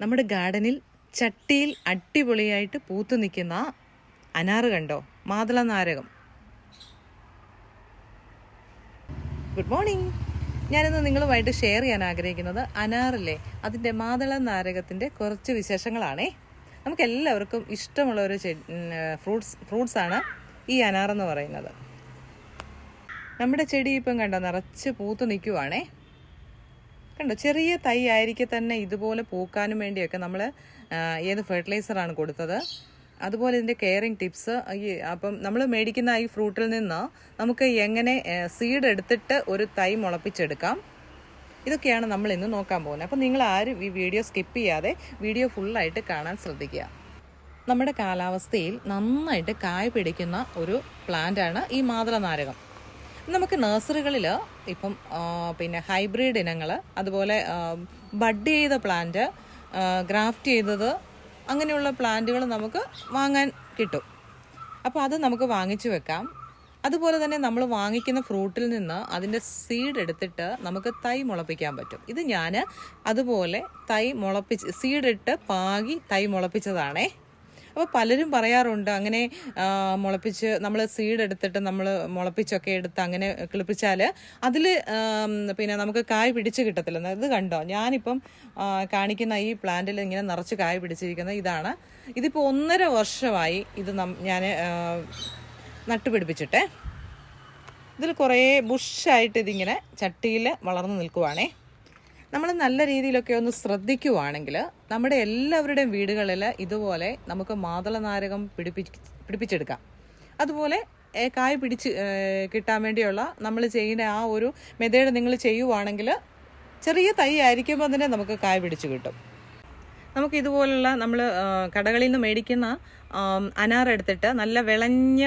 നമ്മുടെ ഗാർഡനിൽ ചട്ടിയിൽ അടിപൊളിയായിട്ട് പൂത്തു നിൽക്കുന്ന അനാറ് കണ്ടോ? മാതള നാരകം. ഗുഡ് മോർണിംഗ് ഞാനിന്ന് നിങ്ങളുമായിട്ട് ഷെയർ ചെയ്യാൻ ആഗ്രഹിക്കുന്നത് അനാറിലെ അതിന്റെ മാതള നാരകത്തിന്റെ കുറച്ച് വിശേഷങ്ങളാണേ. നമുക്ക് എല്ലാവർക്കും ഇഷ്ടമുള്ള ഒരു ഫ്രൂട്ട്സ് ഫ്രൂട്ട്സാണ് ഈ അനാറെന്ന് പറയുന്നത്. നമ്മുടെ ചെടി ഇപ്പം കണ്ടോ നിറച്ച് പൂത്ത് നിൽക്കുവാണേ. കണ്ടോ? ചെറിയ തൈ ആയിരിക്കെ തന്നെ ഇതുപോലെ പൂക്കാനും വേണ്ടിയൊക്കെ നമ്മൾ ഏത് ഫെർട്ടിലൈസറാണ് കൊടുത്തത്. അതുപോലെ ഇതിന്റെ കെയറിങ് ടിപ്സ് ഈ അപ്പം നമ്മൾ മേടിക്കുന്ന ഈ ഫ്രൂട്ടിൽ നിന്ന് നമുക്ക് എങ്ങനെ സീഡ് എടുത്തിട്ട് ഒരു തൈ മുളപ്പിച്ചെടുക്കാം. ഇതൊക്കെയാണ് നമ്മൾ ഇന്ന് നോക്കാൻ പോകുന്നത്. അപ്പം നിങ്ങൾ ആരും ഈ വീഡിയോ സ്കിപ്പ് ചെയ്യാതെ വീഡിയോ ഫുള്ളായിട്ട് കാണാൻ ശ്രദ്ധിക്കുക. നമ്മുടെ കാലാവസ്ഥയിൽ നന്നായിട്ട് കായ പിടിക്കുന്ന ഒരു പ്ലാന്റാണ് ഈ മാതള നാരകം നമുക്ക് നഴ്സറികളിൽ ഇപ്പം പിന്നെ ഹൈബ്രിഡ് ഇനങ്ങൾ അതുപോലെ ബഡ് ചെയ്ത പ്ലാന്റ് ഗ്രാഫ്റ്റ് ചെയ്തത് അങ്ങനെയുള്ള പ്ലാന്റുകൾ നമുക്ക് വാങ്ങാൻ കിട്ടും. അപ്പോൾ അത് നമുക്ക് വാങ്ങിച്ചു വെക്കാം. അതുപോലെ തന്നെ നമ്മൾ വാങ്ങിക്കുന്ന ഫ്രൂട്ടിൽ നിന്ന് അതിന്റെ സീഡ് എടുത്തിട്ട് നമുക്ക് തൈ മുളപ്പിക്കാൻ പറ്റും. ഇത് ഞാൻ അതുപോലെ തൈ മുളപ്പിച്ച് സീഡിട്ട് പാകി തൈ മുളപ്പിച്ചതാണേ. അപ്പോൾ പലരും പറയാറുണ്ട് അങ്ങനെ മുളപ്പിച്ച് നമ്മൾ സീഡ് എടുത്തിട്ട് നമ്മൾ മുളപ്പിച്ചൊക്കെ എടുത്ത് അങ്ങനെ കിളിപ്പിച്ചാൽ അതിൽ പിന്നെ നമുക്ക് കായ് പിടിച്ച് കിട്ടത്തില്ല. ഇത് കണ്ടോ? ഞാനിപ്പം കാണിക്കുന്ന ഈ പ്ലാന്റിൽ ഇങ്ങനെ നിറച്ച് കായ് പിടിച്ചിരിക്കുന്നത് ഇതാണ്. ഇതിപ്പോൾ ഒന്നര വർഷമായി ഇത് ഞാൻ നട്ടുപിടിപ്പിച്ചിട്ടേ. ഇതിൽ കുറേ ബുഷായിട്ട് ഇതിങ്ങനെ ചട്ടിയിൽ വളർന്നു നിൽക്കുവാണേ. നമ്മൾ നല്ല രീതിയിലൊക്കെ ഒന്ന് ശ്രദ്ധിക്കുവാണെങ്കിൽ നമ്മുടെ എല്ലാവരുടെയും വീടുകളിൽ ഇതുപോലെ നമുക്ക് മാതള നാരകം പിടിപ്പി പിടിപ്പിച്ചെടുക്കാം. അതുപോലെ കായ് പിടിച്ച് കിട്ടാൻ വേണ്ടിയുള്ള നമ്മൾ ചെയ്യുന്ന ആ ഒരു മെതേഡ് നിങ്ങൾ ചെയ്യുവാണെങ്കിൽ ചെറിയ തൈ ആയിരിക്കുമ്പോൾ തന്നെ നമുക്ക് കായ് പിടിച്ച് കിട്ടും. നമുക്ക് ഇതുപോലുള്ള നമ്മൾ കടകളിൽ നിന്ന് മേടിക്കുന്ന അനാർ എടുത്തിട്ട് നല്ല വിളഞ്ഞ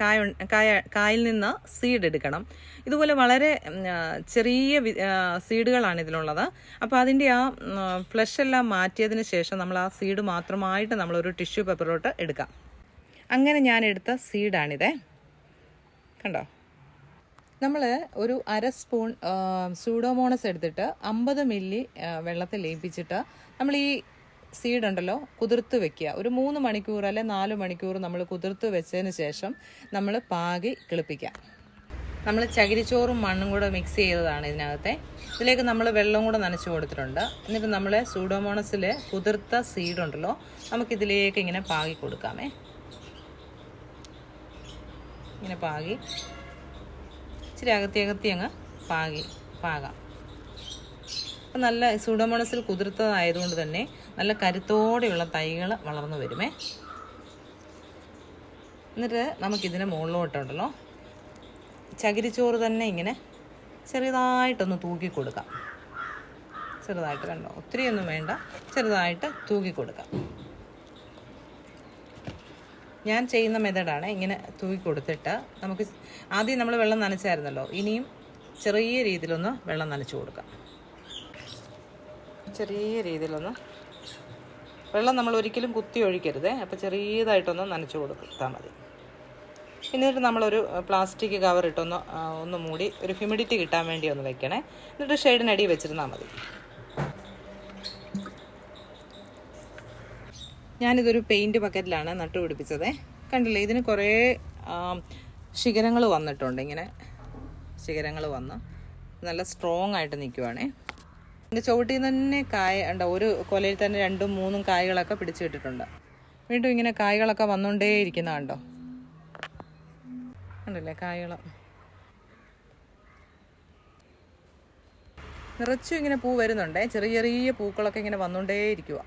കായ കായ കായിൽ നിന്ന് സീഡ് എടുക്കണം. ഇതുപോലെ വളരെ ചെറിയ സീഡുകളാണ് ഇതിലുള്ളത്. അപ്പോൾ അതിന്റെ ആ ഫ്ലഷ് എല്ലാം മാറ്റിയതിന് ശേഷം നമ്മൾ ആ സീഡ് മാത്രമായിട്ട് നമ്മളൊരു ടിഷ്യൂ പേപ്പറിലോട്ട് എടുക്കാം. അങ്ങനെ ഞാൻ എടുത്ത സീഡാണിതേ കണ്ടോ? നമ്മൾ ഒരു അര സ്പൂൺ സൂഡോമോണസ് എടുത്തിട്ട് അമ്പത് മില്ലി വെള്ളത്തിൽ ലയിപ്പിച്ചിട്ട് നമ്മൾ ഈ സീഡ് ഉണ്ടല്ലോ കുതിർത്ത് വെക്കുക. ഒരു മൂന്ന് മണിക്കൂർ അല്ലെ നാല് മണിക്കൂർ നമ്മൾ കുതിർത്ത് വെച്ചതിന് ശേഷം നമ്മൾ പാകി കിളിപ്പിക്കാം നമ്മൾ ചകിരിച്ചോറും മണ്ണും കൂടെ മിക്സ് ചെയ്തതാണ് ഇതിനകത്തെ. ഇതിലേക്ക് നമ്മൾ വെള്ളം കൂടെ നനച്ചു കൊടുത്തിട്ടുണ്ട്. എന്നിട്ട് നമ്മൾ സൂഡോമോണസിൽ കുതിർത്ത സീഡ് ഉണ്ടല്ലോ നമുക്കിതിലേക്ക് ഇങ്ങനെ പാകി കൊടുക്കാമേ. ഇങ്ങനെ പാകി. ഇച്ചിരി അകത്തി അകത്തി അങ്ങ് പാകി പാകാം. അപ്പം നല്ല സൂഡോമോണസിൽ കുതിർത്തതായതുകൊണ്ട് തന്നെ നല്ല കരുത്തോടെയുള്ള തൈകൾ വളർന്നു വരുമേ. എന്നിട്ട് നമുക്കിതിന് മുകളിലോട്ടുണ്ടല്ലോ. ചകിരിച്ചോറ് തന്നെ ഇങ്ങനെ ചെറുതായിട്ടൊന്ന് തൂക്കി കൊടുക്കാം. ചെറുതായിട്ട് കണ്ടോ? ഒത്തിരിയൊന്നും വേണ്ട. ചെറുതായിട്ട് തൂക്കി കൊടുക്കാം. ഞാൻ ചെയ്യുന്ന മെത്തഡാണ് ഇങ്ങനെ തൂക്കി കൊടുത്തിട്ട് നമുക്ക് ആദ്യം നമ്മൾ വെള്ളം നനച്ചായിരുന്നല്ലോ. ഇനിയും ചെറിയ രീതിയിലൊന്ന് വെള്ളം നനച്ചു കൊടുക്കാം. ചെറിയ രീതിയിലൊന്ന് വെള്ളം നമ്മൾ ഒരിക്കലും കുത്തി ഒഴിക്കരുത്. അപ്പോൾ ചെറിയതായിട്ടൊന്ന് നനച്ചു കൊടുത്താൽ മതി. എന്നിട്ട് നമ്മളൊരു പ്ലാസ്റ്റിക് കവർ ഇട്ടൊന്ന് ഒന്ന് മൂടി ഒരു ഹ്യൂമിഡിറ്റി കിട്ടാൻ വേണ്ടി ഒന്ന് വെക്കണേ. എന്നിട്ട് ഷെയ്ഡിനടി വെച്ചിരുന്നാൽ മതി. ഞാനിതൊരു പെയിന്റ് ബക്കറ്റിലാണ് നട്ടുപിടിപ്പിച്ചത് കണ്ടില്ലേ ഇതിന് കുറേ ശിഖരങ്ങൾ വന്നിട്ടുണ്ട്. ഇങ്ങനെ ശിഖരങ്ങൾ വന്ന് നല്ല സ്ട്രോങ് ആയിട്ട് നിൽക്കുവാണേ എന്റെ ചുവട്ടിൽ നിന്ന് തന്നെ കായ ഉണ്ട് ഒരു കൊലയിൽ തന്നെ രണ്ടും മൂന്നും കായകളൊക്കെ പിടിച്ചു കിട്ടിട്ടുണ്ട് വീണ്ടും ഇങ്ങനെ കായകളൊക്കെ വന്നുകൊണ്ടേ ഇരിക്കുന്ന കണ്ടോ? കണ്ടില്ലേ കായകൾ നിറച്ചും ഇങ്ങനെ പൂ വരുന്നുണ്ടേ. ചെറിയ ചെറിയ പൂക്കളൊക്കെ ഇങ്ങനെ വന്നുകൊണ്ടേ ഇരിക്കുക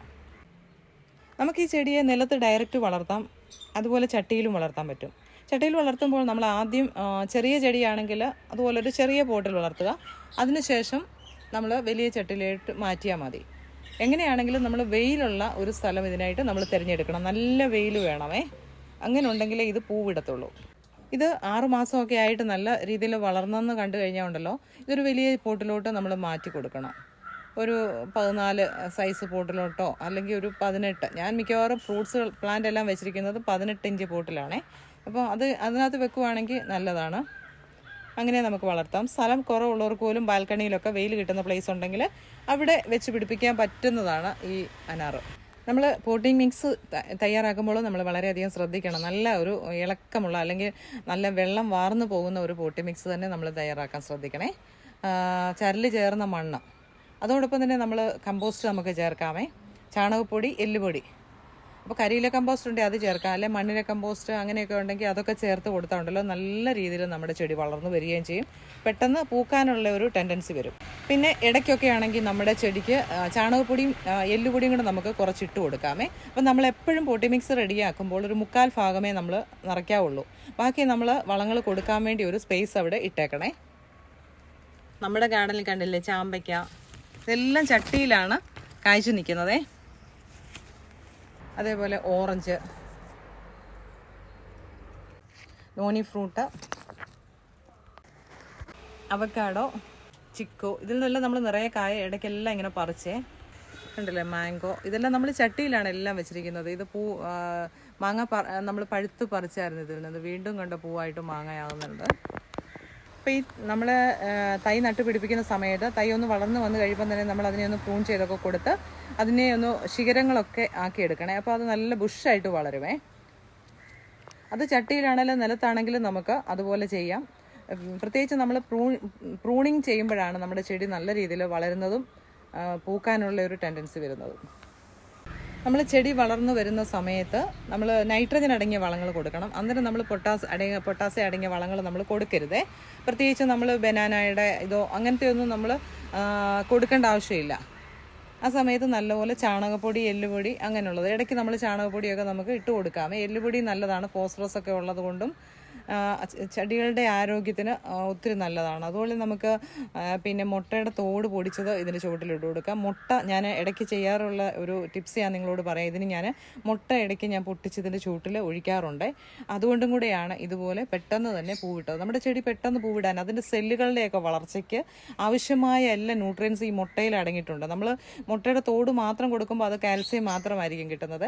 നമുക്ക് ഈ ചെടിയെ നിലത്ത് ഡയറക്റ്റ് വളർത്താം. അതുപോലെ ചട്ടിയിലും വളർത്താൻ പറ്റും. ചട്ടിയിൽ വളർത്തുമ്പോൾ നമ്മൾ ആദ്യം ചെറിയ ചെടിയാണെങ്കിൽ അതുപോലെ ഒരു ചെറിയ പോട്ടിൽ വളർത്തുക. അതിനുശേഷം നമ്മൾ വലിയ ചട്ടിയിലോട്ട് മാറ്റിയാൽ മതി. എങ്ങനെയാണെങ്കിലും നമ്മൾ വെയിലുള്ള ഒരു സ്ഥലം ഇതിനായിട്ട് നമ്മൾ തിരഞ്ഞെടുക്കണം. നല്ല വെയിൽ വേണമേ. അങ്ങനെ ഉണ്ടെങ്കിലേ ഇത് പൂവിടത്തുള്ളൂ. ഇത് ആറുമാസമൊക്കെ ആയിട്ട് നല്ല രീതിയിൽ വളർന്നെന്ന് കണ്ടു കഴിഞ്ഞാൽ ഉണ്ടല്ലോ. ഇതൊരു വലിയ പോട്ടിലോട്ട് നമ്മൾ മാറ്റി കൊടുക്കണം. ഒരു പതിനാല് സൈസ് പോട്ടിലോട്ടോ അല്ലെങ്കിൽ ഒരു പതിനെട്ട്. ഞാൻ മിക്കവാറും ഫ്രൂട്ട്സ് പ്ലാന്റ് എല്ലാം വെച്ചിരിക്കുന്നത് പതിനെട്ട് ഇഞ്ച് പോട്ടിലാണേ. അപ്പോൾ അത് അതിനകത്ത് വെക്കുവാണെങ്കിൽ നല്ലതാണ്. അങ്ങനെ നമുക്ക് വളർത്താം. സ്ഥലം കുറവുള്ളവർക്ക് പോലും ബാൽക്കണിയിലൊക്കെ വെയിൽ കിട്ടുന്ന പ്ലേസ് ഉണ്ടെങ്കിൽ അവിടെ വെച്ച് പിടിപ്പിക്കാൻ പറ്റുന്നതാണ് ഈ അനാറ്. നമ്മൾ പോട്ടിംഗ് മിക്സ് തയ്യാറാക്കുമ്പോൾ നമ്മൾ വളരെയധികം ശ്രദ്ധിക്കണം. നല്ല ഒരു ഇളക്കമുള്ള അല്ലെങ്കിൽ നല്ല വെള്ളം വാർന്നു പോകുന്ന ഒരു പോട്ടി മിക്സ് തന്നെ നമ്മൾ തയ്യാറാക്കാൻ ശ്രദ്ധിക്കണേ. ചരൽ ചേർന്ന മണ്ണ്. അതോടൊപ്പം തന്നെ നമ്മൾ കമ്പോസ്റ്റ് നമുക്ക് ചേർക്കാമേ. ചാണകപ്പൊടി എല്ലുപൊടി. അപ്പോൾ കരിയില കമ്പോസ്റ്റ് ഉണ്ടെങ്കിൽ അത് ചേർക്കാം. അല്ലെ മണ്ണിര കമ്പോസ്റ്റ് അങ്ങനെയൊക്കെ ഉണ്ടെങ്കിൽ അതൊക്കെ ചേർത്ത് കൊടുത്താൽ ഉണ്ടല്ലോ നല്ല രീതിയിൽ നമ്മുടെ ചെടി വളർന്നു വരികയും ചെയ്യും. പെട്ടെന്ന് പൂക്കാനുള്ള ഒരു ടെൻഡൻസി വരും. പിന്നെ ഇടയ്ക്കൊക്കെ ആണെങ്കിൽ നമ്മുടെ ചെടിക്ക് ചാണകപ്പൊടിയും എല്ലുപൊടിയും കൂടെ നമുക്ക് കുറച്ചിട്ട് കൊടുക്കാമേ. അപ്പം നമ്മൾ എപ്പോഴും പൊട്ടി മിക്സ് റെഡിയാക്കുമ്പോൾ ഒരു മുക്കാൽ ഭാഗമേ നമ്മൾ നിറയ്ക്കാവുള്ളൂ. ബാക്കി നമ്മൾ വളങ്ങൾ കൊടുക്കാൻ വേണ്ടി ഒരു സ്പേസ് അവിടെ ഇട്ടേക്കണേ. നമ്മുടെ ഗാർഡനിൽ കണ്ടില്ലേ ചാമ്പയ്ക്ക? ഇതെല്ലാം ചട്ടിയിലാണ് കായ്ച്ചു നിൽക്കുന്നതേ. അതേപോലെ orange. Noni fruit. Avocado chikoo. ഇതിൽ നിന്നെല്ലാം നമ്മൾ നിറയെ കായ ഇടയ്ക്കെല്ലാം ഇങ്ങനെ പറിച്ചേ. കണ്ടില്ലേ മാംഗോ. ഇതെല്ലാം നമ്മൾ ചട്ടിയിലാണ് എല്ലാം വെച്ചിരിക്കുന്നത്. ഇത് പൂ മാങ്ങ നമ്മൾ പഴുത്ത് പറിച്ചായിരുന്നു ഇതിൽ നിന്ന്. വീണ്ടും കണ്ട പൂവായിട്ട് മാങ്ങയാകുന്നുണ്ട് അപ്പോൾ ഈ നമ്മൾ തൈ നട്ട് പിടിപ്പിക്കുന്ന സമയത്ത് തൈ ഒന്ന് വളർന്ന് വന്ന് കഴിയുമ്പോൾ തന്നെ നമ്മൾ അതിനെ ഒന്ന് പ്രൂൺ ചെയ്തൊക്കെ കൊടുത്ത് അതിനെ ഒന്ന് ശിഖരങ്ങളൊക്കെ ആക്കിയെടുക്കണേ അപ്പോൾ അത് നല്ല ബുഷായിട്ട് വളരുമേ അത് ചട്ടിയിലാണെങ്കിലും നിലത്താണെങ്കിലും നമുക്ക് അതുപോലെ ചെയ്യാം. പ്രത്യേകിച്ച് നമ്മൾ പ്രൂ പ്രൂണിങ് ചെയ്യുമ്പോഴാണ് നമ്മുടെ ചെടി നല്ല രീതിയിൽ വളരുന്നതും പൂക്കാനുള്ള ഒരു ടെൻഡൻസി വരുന്നതും. നമ്മൾ ചെടി വളർന്നു വരുന്ന സമയത്ത് നമ്മൾ നൈട്രജൻ അടങ്ങിയ വളങ്ങൾ കൊടുക്കണം. അന്നേരം നമ്മൾ പൊട്ടാസ് അടങ്ങിയ പൊട്ടാസ്യം അടങ്ങിയ വളങ്ങൾ നമ്മൾ കൊടുക്കരുതേ. പ്രത്യേകിച്ച് നമ്മൾ ബനാനയുടെ ഇതോ അങ്ങനത്തെ ഒന്നും നമ്മൾ കൊടുക്കേണ്ട ആവശ്യമില്ല. ആ സമയത്ത് നല്ലപോലെ ചാണകപ്പൊടി എല്ലുപൊടി അങ്ങനെയുള്ളത്. ഇടയ്ക്ക് നമ്മൾ ചാണകപ്പൊടിയൊക്കെ നമുക്ക് ഇട്ട് കൊടുക്കാം. എല്ലുപൊടി നല്ലതാണ് ഫോസ്ഫറസ് ഒക്കെ ഉള്ളത് കൊണ്ടും ചെടികളുടെ ആരോഗ്യത്തിന് ഒത്തിരി നല്ലതാണ്. അതുപോലെ നമുക്ക് പിന്നെ മുട്ടയുടെ തോട് പൊടിച്ചത് ഇതിന് ചുവട്ടിലിട്ട് കൊടുക്കാം. മുട്ട ഞാൻ ഇടയ്ക്ക് ചെയ്യാറുള്ള ഒരു ടിപ്സ് ഞാൻ നിങ്ങളോട് പറയാം. ഇതിന് ഞാൻ മുട്ട ഇടയ്ക്ക് ഞാൻ പൊട്ടിച്ചതിന്റെ ചുവട്ടിൽ ഒഴിക്കാറുണ്ട്. അതുകൊണ്ടും കൂടെയാണ് ഇതുപോലെ പെട്ടെന്ന് തന്നെ പൂവിട്ടത് നമ്മുടെ ചെടി പെട്ടെന്ന് പൂവിടാൻ അതിന്റെ സെല്ലുകളുടെയൊക്കെ വളർച്ചയ്ക്ക് ആവശ്യമായ എല്ലാ ന്യൂട്രിയൻസ് ഈ മുട്ടയിൽ അടങ്ങിയിട്ടുണ്ട്. നമ്മൾ മുട്ടയുടെ തോട് മാത്രം കൊടുക്കുമ്പോൾ അത് കാൽസ്യം മാത്രമായിരിക്കും കിട്ടുന്നത്.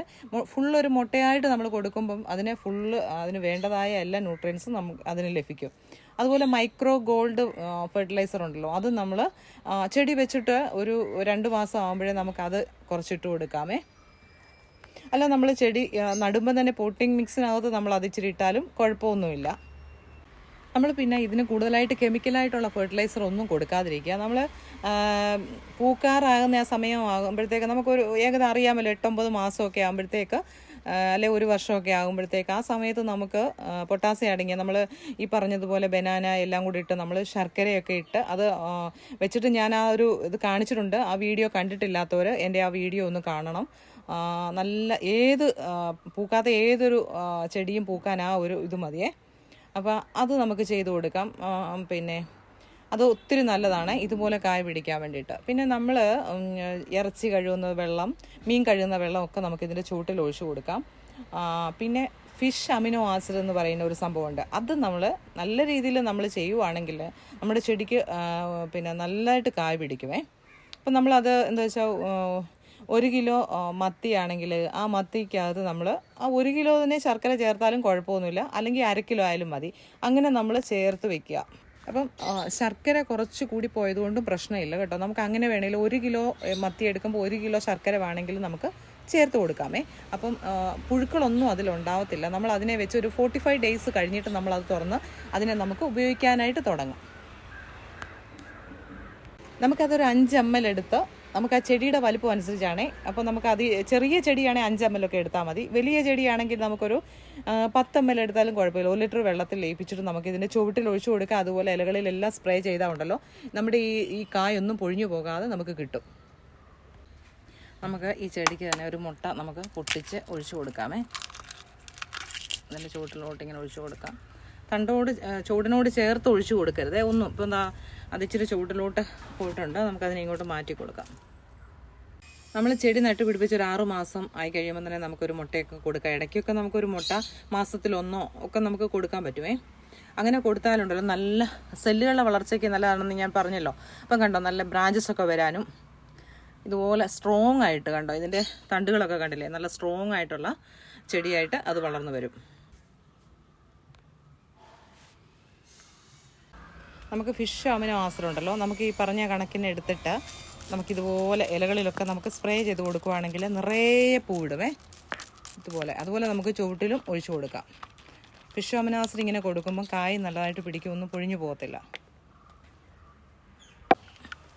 ഫുൾ ഒരു മുട്ടയായിട്ട് നമ്മൾ കൊടുക്കുമ്പം അതിനെ ഫുള്ള് അതിന് വേണ്ടതായ എല്ലാ ന്യൂട്രിയൻസും നമുക്ക് അതിന് ലഭിക്കും. അതുപോലെ മൈക്രോ ഗോൾഡ് ഫെർട്ടിലൈസർ ഉണ്ടല്ലോ അത് നമ്മൾ ചെടി വെച്ചിട്ട് ഒരു രണ്ട് മാസം ആകുമ്പോഴേ അത് കുറച്ചിട്ട് കൊടുക്കാമേ. അല്ല നമ്മൾ ചെടി നടുമ്പോൾ തന്നെ പോട്ടിംഗ് മിക്സിനകത്ത് നമ്മൾ അത് ഇച്ചിരി ഇട്ടാലും കുഴപ്പമൊന്നുമില്ല. നമ്മൾ പിന്നെ ഇതിന് കൂടുതലായിട്ട് കെമിക്കലായിട്ടുള്ള ഫെർട്ടിലൈസർ ഒന്നും കൊടുക്കാതിരിക്കുക. നമ്മൾ പൂക്കാറാകുന്ന ആ സമയം ആകുമ്പോഴത്തേക്ക് നമുക്കൊരു ഏകദേശം അറിയാമല്ലോ എട്ടൊമ്പത് മാസമൊക്കെ ആകുമ്പോഴത്തേക്ക് അല്ലെ ഒരു വർഷമൊക്കെ ആകുമ്പോഴത്തേക്ക് ആ സമയത്ത് നമുക്ക് പൊട്ടാസ്യം അടങ്ങിയ നമ്മൾ ഈ പറഞ്ഞതുപോലെ ബനാന എല്ലാം കൂടി ഇട്ട് നമ്മൾ ശർക്കരയൊക്കെ ഇട്ട് അത് വെച്ചിട്ട് ഞാൻ ആ ഒരു ഇത് കാണിച്ചിട്ടുണ്ട്. ആ വീഡിയോ കണ്ടിട്ടില്ലാത്തവർ എന്റെ ആ വീഡിയോ ഒന്ന് കാണണം. നല്ല ഏത് പൂക്കാത്ത ഏതൊരു ചെടിയും പൂക്കാൻ ആ ഒരു ഇത് മതിയേ. അപ്പോൾ അത് നമുക്ക് ചെയ്ത് കൊടുക്കാം. പിന്നെ അത് ഒത്തിരി നല്ലതാണ്. ഇതുപോലെ കായ പിടിക്കാൻ വേണ്ടിയിട്ട്. പിന്നെ നമ്മൾ ഇറച്ചി കഴുകുന്ന വെള്ളം മീൻ കഴുകുന്ന വെള്ളം ഒക്കെ നമുക്ക് ഇതിന്റെ ചൂട്ടിൽ ഒഴിച്ചു കൊടുക്കാം. പിന്നെ ഫിഷ് അമിനോ ആസിഡ് എന്ന് പറയുന്ന ഒരു സംഭവമുണ്ട്. അത് നമ്മൾ നല്ല രീതിയിൽ നമ്മൾ ചെയ്യുവാണെങ്കിൽ നമ്മുടെ ചെടിക്ക് പിന്നെ നല്ലതായിട്ട് കായ പിടിക്കുമേ അപ്പം നമ്മളത് എന്താ വെച്ചാൽ ഒരു കിലോ മത്തി ആണെങ്കിൽ ആ മത്തിക്കകത്ത് നമ്മൾ ആ ഒരു കിലോ തന്നെ ശർക്കര ചേർത്താലും കുഴപ്പമൊന്നുമില്ല. അല്ലെങ്കിൽ അര കിലോ ആയാലും മതി. അങ്ങനെ നമ്മൾ ചേർത്ത് വെക്കുക. അപ്പം ശർക്കര കുറച്ച് കൂടി പോയതുകൊണ്ടും പ്രശ്നമില്ല കേട്ടോ. നമുക്ക് അങ്ങനെ വേണമെങ്കിൽ ഒരു കിലോ മത്തി എടുക്കുമ്പോൾ ഒരു കിലോ ശർക്കര വേണമെങ്കിൽ നമുക്ക് ചേർത്ത് കൊടുക്കാമേ. അപ്പം പുഴുക്കളൊന്നും അതിലുണ്ടാവത്തില്ല നമ്മൾ അതിനെ വെച്ച് ഒരു ഫോർട്ടി ഫൈവ് ഡേയ്സ് കഴിഞ്ഞിട്ട് നമ്മൾ അത് തുറന്ന് അതിനെ നമുക്ക് ഉപയോഗിക്കാനായിട്ട് തുടങ്ങാം. നമുക്കതൊരു അഞ്ച് എം എൽ എടുത്ത് നമുക്ക് ആ ചെടിയുടെ വലുപ്പം അനുസരിച്ചാണേ. അപ്പോൾ നമുക്ക് അത് ചെറിയ ചെടിയാണെങ്കിൽ അഞ്ച് എം എൽ ഒക്കെ എടുത്താൽ മതി. വലിയ ചെടിയാണെങ്കിൽ നമുക്കൊരു പത്ത് എം എൽ എടുത്താലും കുഴപ്പമില്ല. ഒരു ലിറ്റർ വെള്ളത്തിൽ ലയിപ്പിച്ചിട്ട് നമുക്ക് ഇതിന്റെ ചുവട്ടിൽ ഒഴിച്ചു കൊടുക്കുക. അതുപോലെ ഇലകളിലെല്ലാം സ്പ്രേ ചെയ്താൽ ഉണ്ടല്ലോ. നമ്മുടെ ഈ ഈ കായൊന്നും പൊഴിഞ്ഞു പോകാതെ നമുക്ക് കിട്ടും. നമുക്ക് ഈ ചെടിക്ക് തന്നെ ഒരു മുട്ട നമുക്ക് പൊട്ടിച്ച് ഒഴിച്ചു കൊടുക്കാമേ. അതിന്റെ ചുവട്ടിലോട്ട് ഇങ്ങനെ ഒഴിച്ചു കൊടുക്കാം. തണ്ടോട് ചൂടിനോട് ചേർത്ത് ഒഴിച്ചു കൊടുക്കരുത്. ഒന്നും ഇപ്പം എന്താ അത് ഇച്ചിരി ചുവട്ടിലോട്ട് പോയിട്ടുണ്ട്. നമുക്കതിനെ ഇങ്ങോട്ട് മാറ്റി കൊടുക്കാം. നമ്മൾ ചെടി നട്ട് പിടിപ്പിച്ച് ഒരു ആറു മാസം ആയി കഴിയുമ്പോൾ തന്നെ നമുക്കൊരു മുട്ടയൊക്കെ കൊടുക്കാം. ഇടയ്ക്കൊക്കെ നമുക്കൊരു മുട്ട മാസത്തിലൊന്നോ ഒക്കെ നമുക്ക് കൊടുക്കാൻ പറ്റുമേ അങ്ങനെ കൊടുത്താലുണ്ടല്ലോ നല്ല സെല്ലുകളുടെ വളർച്ചയ്ക്ക് നല്ലതാണെന്ന് ഞാൻ പറഞ്ഞല്ലോ. അപ്പം കണ്ടോ നല്ല ബ്രാഞ്ചസ് ഒക്കെ വരാനും. ഇതുപോലെ സ്ട്രോങ് ആയിട്ട് കണ്ടോ ഇതിന്റെ തണ്ടുകളൊക്കെ കണ്ടില്ലേ? നല്ല സ്ട്രോങ് ആയിട്ടുള്ള ചെടിയായിട്ട് അത് വളർന്നു വരും. നമുക്ക് ഫിഷ് അമിനോ ഉണ്ടല്ലോ. നമുക്ക് ഈ പറഞ്ഞ കണക്കിന് എടുത്തിട്ട് നമുക്കിതുപോലെ ഇലകളിലൊക്കെ നമുക്ക് സ്പ്രേ ചെയ്ത് കൊടുക്കുവാണെങ്കിൽ നിറയെ പൂവിടുമേ ഇതുപോലെ. അതുപോലെ നമുക്ക് ചുവട്ടിലും ഒഴിച്ചു കൊടുക്കാം. ഫിഷ് അമിനോ ഇങ്ങനെ കൊടുക്കുമ്പോൾ കായ് നല്ലതായിട്ട് പിടിക്കും. ഒന്നും പൊഴിഞ്ഞു പോകത്തില്ല.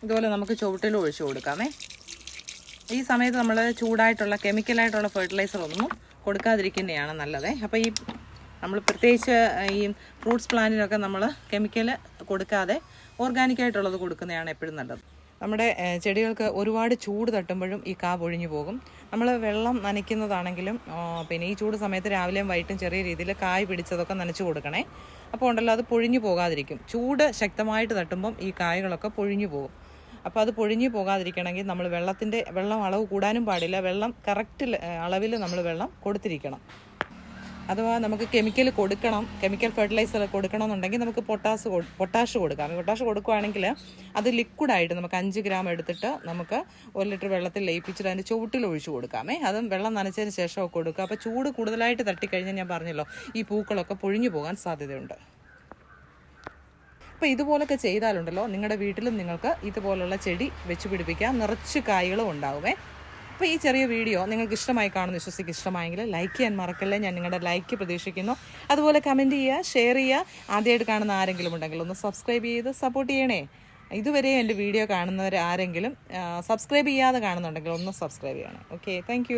ഇതുപോലെ നമുക്ക് ചുവട്ടിലും ഒഴിച്ചു കൊടുക്കാമേ. ഈ സമയത്ത് നമ്മൾ ചൂടായിട്ടുള്ള കെമിക്കലായിട്ടുള്ള ഫെർട്ടിലൈസർ ഒന്നും കൊടുക്കാതിരിക്കുന്നതാണ് നല്ലത്. അപ്പോൾ ഈ നമ്മൾ പ്രത്യേകിച്ച് ഈ ഫ്രൂട്ട്സ് പ്ലാന്റിനൊക്കെ നമ്മൾ കെമിക്കൽ കൊടുക്കാതെ ഓർഗാനിക്കായിട്ടുള്ളത് കൊടുക്കുന്നതാണ് എപ്പോഴും നല്ലത്. നമ്മുടെ ചെടികൾക്ക് ഒരുപാട് ചൂട് തട്ടുമ്പോഴും ഈ കാ ഒഴിഞ്ഞു പോകും. നമ്മൾ വെള്ളം നനയ്ക്കുന്നതാണെങ്കിലും പിന്നെ ഈ ചൂട് സമയത്ത് രാവിലെയും വൈകിട്ടും ചെറിയ രീതിയിൽ കായ് പിടിച്ചതൊക്കെ നനച്ചു കൊടുക്കണേ. അപ്പോൾ ഉണ്ടല്ലോ അത് പൊഴിഞ്ഞു പോകാതിരിക്കും. ചൂട് ശക്തമായിട്ട് തട്ടുമ്പം ഈ കായകളൊക്കെ പൊഴിഞ്ഞു പോകും. അപ്പോൾ അത് പൊഴിഞ്ഞു പോകാതിരിക്കണമെങ്കിൽ നമ്മൾ വെള്ളത്തിന്റെ വെള്ളം അളവ് കൂടാനും പാടില്ല. വെള്ളം കറക്റ്റ് അളവിൽ നമ്മൾ വെള്ളം കൊടുത്തിരിക്കണം. അഥവാ നമുക്ക് കെമിക്കൽ കൊടുക്കണം കെമിക്കൽ ഫെർട്ടിലൈസർ കൊടുക്കണം എന്നുണ്ടെങ്കിൽ നമുക്ക് പൊട്ടാസ് പൊട്ടാഷ് കൊടുക്കാം. പൊട്ടാഷ് കൊടുക്കുകയാണെങ്കിൽ അത് ലിക്വിഡായിട്ട് നമുക്ക് അഞ്ച് ഗ്രാം എടുത്തിട്ട് നമുക്ക് ഒരു ലിറ്റർ വെള്ളത്തിൽ ലയിപ്പിച്ചിട്ട് അതിന്റെ ചുവട്ടിൽ ഒഴിച്ചു കൊടുക്കാമേ. അതും വെള്ളം നനച്ചതിന് ശേഷം കൊടുക്കുക. അപ്പോൾ ചൂട് കൂടുതലായിട്ട് തട്ടിക്കഴിഞ്ഞാൽ ഞാൻ പറഞ്ഞല്ലോ ഈ പൂക്കളൊക്കെ പൊഴിഞ്ഞു പോകാൻ സാധ്യതയുണ്ട്. അപ്പോൾ ഇതുപോലൊക്കെ ചെയ്താലുണ്ടല്ലോ നിങ്ങളുടെ വീട്ടിലും നിങ്ങൾക്ക് ഇതുപോലുള്ള ചെടി വെച്ച് പിടിപ്പിക്കാം. നിറച്ച് കായ്കളും ഉണ്ടാവുമേ. അപ്പോൾ ഈ ചെറിയ വീഡിയോ നിങ്ങൾക്ക് ഇഷ്ടമായി കാണുന്ന വിശ്വസിക്ക് ഇഷ്ടമായെങ്കിൽ ലൈക്ക് ചെയ്യാൻ മറക്കല്ലേ. ഞാൻ നിങ്ങളുടെ ലൈക്ക് പ്രതീക്ഷിക്കുന്നു. അതുപോലെ കമന്റ് ചെയ്യുക ഷെയർ ചെയ്യുക. ആദ്യമായിട്ട് കാണുന്ന ആരെങ്കിലും ഉണ്ടെങ്കിൽ ഒന്ന് സബ്സ്ക്രൈബ് ചെയ്ത് സപ്പോർട്ട് ചെയ്യണേ. ഇതുവരെ എന്റെ വീഡിയോ കാണുന്നവർ ആരെങ്കിലും സബ്സ്ക്രൈബ് ചെയ്യാതെ കാണുന്നുണ്ടെങ്കിൽ ഒന്ന് സബ്സ്ക്രൈബ് ചെയ്യണം. Okay thank